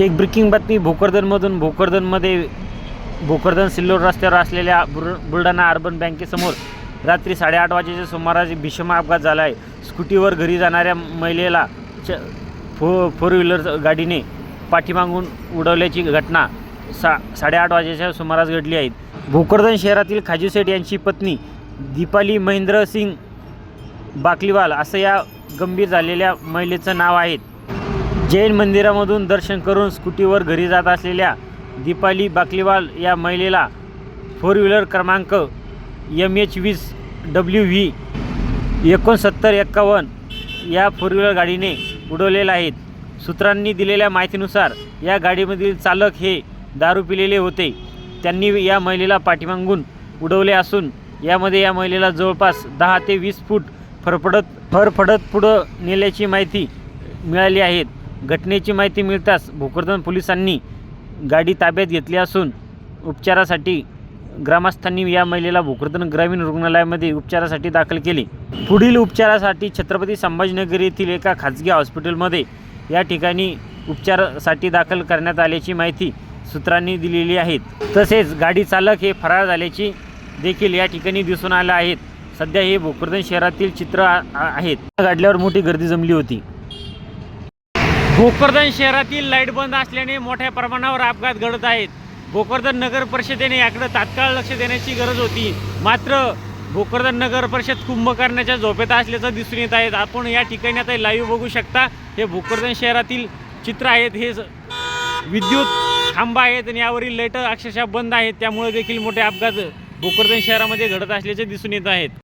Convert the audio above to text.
एक ब्रेकिंग बातमी भोकरदनमधून भोकरदनमध्ये भोकरदन सिल्लोड रस्त्यावर असलेल्या बुल बुलढाणा अर्बन बँकेसमोर रात्री साडेआठ वाजेच्या सुमारास भीषम अपघात झाला आहे स्कूटीवर घरी जाणाऱ्या महिलेला च फो फोर व्हीलर गाडीने पाठीमागून उडवल्याची घटना सा साडेआठ वाजेच्या सुमारास घडली आहे. भोकरदन शहरातील खाजीसेठ यांची पत्नी दीपाली महेंद्र सिंग बाकलीवाल असं या गंभीर झालेल्या महिलेचं नाव आहे. जैन मंदिरामधून दर्शन करून स्कूटीवर घरी जात असलेल्या दीपाली बाकलीवाल या महिलेला फोर व्हीलर क्रमांक एम एच वीस डब्ल्यू व्ही एकोणसत्तर एक्कावन्न या फोर व्हीलर गाडीने उडवलेला आहेत सूत्रांनी दिलेल्या माहितीनुसार या गाडीमधील चालक हे दारू पिलेले होते. त्यांनी या महिलेला पाठीमागून उडवले असून यामध्ये या महिलेला जवळपास दहा ते वीस फूट फरफडत फरफडत पुढं नेल्याची माहिती मिळाली आहेत घटनेची माहिती मिळताच भोकरदन पोलिसांनी गाडी ताब्यात घेतली असून उपचारासाठी ग्रामस्थांनी या महिलेला भोकरदन ग्रामीण रुग्णालयामध्ये उपचारासाठी दाखल केले. पुढील उपचारासाठी छत्रपती संभाजीनगर येथील एका खाजगी हॉस्पिटलमध्ये या ठिकाणी उपचारासाठी दाखल करण्यात आल्याची माहिती सूत्रांनी दिलेली आहे. तसेच गाडी चालक हे फरार झाल्याची देखील या ठिकाणी दिसून आलं आहेत सध्या हे भोकरदन शहरातील चित्र आहेत. या गाडल्यावर मोठी गर्दी जमली होती. भोकरदन शहरातील लाइट बंद असल्याने मोठ्या प्रमाणावर अपघात घडत आहेत. भोकरदन नगर परिषदेने याकडे तात्काळ लक्ष देण्याची गरज होती. मात्र भोकरदन नगर परिषद कुंभकर्णाच्या झोपेत असल्याचं दिसून येत आहेत आपण या ठिकाणी आता लाईव्ह बघू शकता. हे भोकरदन शहरातील चित्र आहेत. हे विद्युत खांब आहेत आणि यावरील लाइट अक्षरशः बंद आहेत. त्यामुळे देखील मोठे अपघात भोकरदन शहरामध्ये घडत असल्याचे दिसून येत आहेत.